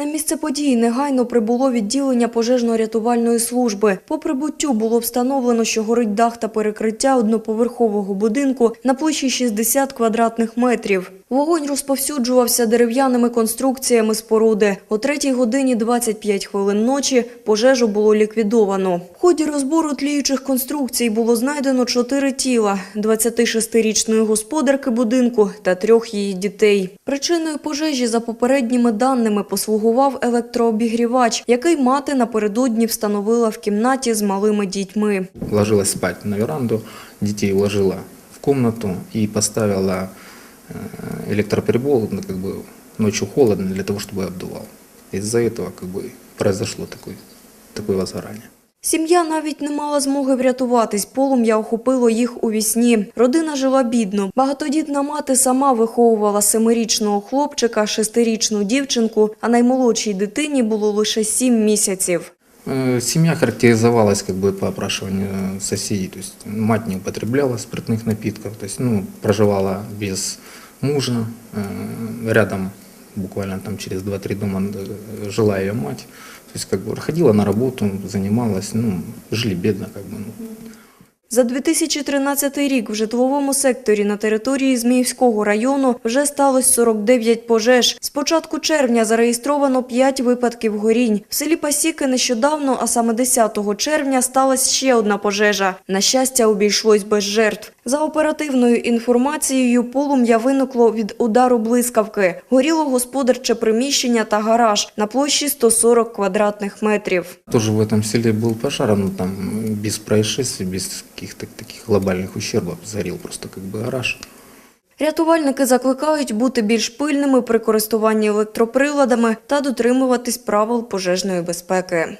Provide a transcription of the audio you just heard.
На місце події негайно прибуло відділення пожежно-рятувальної служби. По прибуттю було встановлено, що горить дах та перекриття одноповерхового будинку на площі 60 квадратних метрів. Вогонь розповсюджувався дерев'яними конструкціями споруди. О 3 годині 25 хвилин ночі пожежу було ліквідовано. В ході розбору тліючих конструкцій було знайдено чотири тіла – 26-річної господарки будинку та трьох її дітей. Причиною пожежі за попередніми даними послугував електрообігрівач, який мати напередодні встановила в кімнаті з малими дітьми. ложилась спать на веранду, детей уложила в комнату и поставила э, электроперебол, ну, как бы ночью холодно для того, чтобы обдувал. Из-за этого как бы произошло такое, такое возгорание. Сім'я навіть не мала змоги врятуватись, полум'я охопило їх у вісні. Родина жила бідно. Багатодітна мати сама виховувала семирічного хлопчика, шестирічну дівчинку, а наймолодшій дитині було лише сім місяців. Э, Семья характеризовалась как бы по опрашиванию соседей, то есть мать не употребляла спиртных напитков, то есть ну, проживала без мужа, э, рядом буквально там через 2-3 дома э, жила ее мать, то есть как бы ходила на работу, занималась, ну, жили бедно как бы. Ну. за 2013 рік в житловому секторі на території Зміївського району вже сталося 49 пожеж. З початку червня зареєстровано 5 випадків горінь. В селі Пасіки нещодавно, а саме 10 червня, сталася ще одна пожежа. На щастя, обійшлось без жертв. За оперативною інформацією, полум'я виникло від удару блискавки. Горіло господарче приміщення та гараж на площі 140 квадратних метрів. Тоже в этом селе был пожар, но там без происшествий, без каких-то таких глобальных ущербов сгорел просто как бы гараж. Рятувальники закликають бути більш пильними при користуванні електроприладами та дотримуватись правил пожежної безпеки.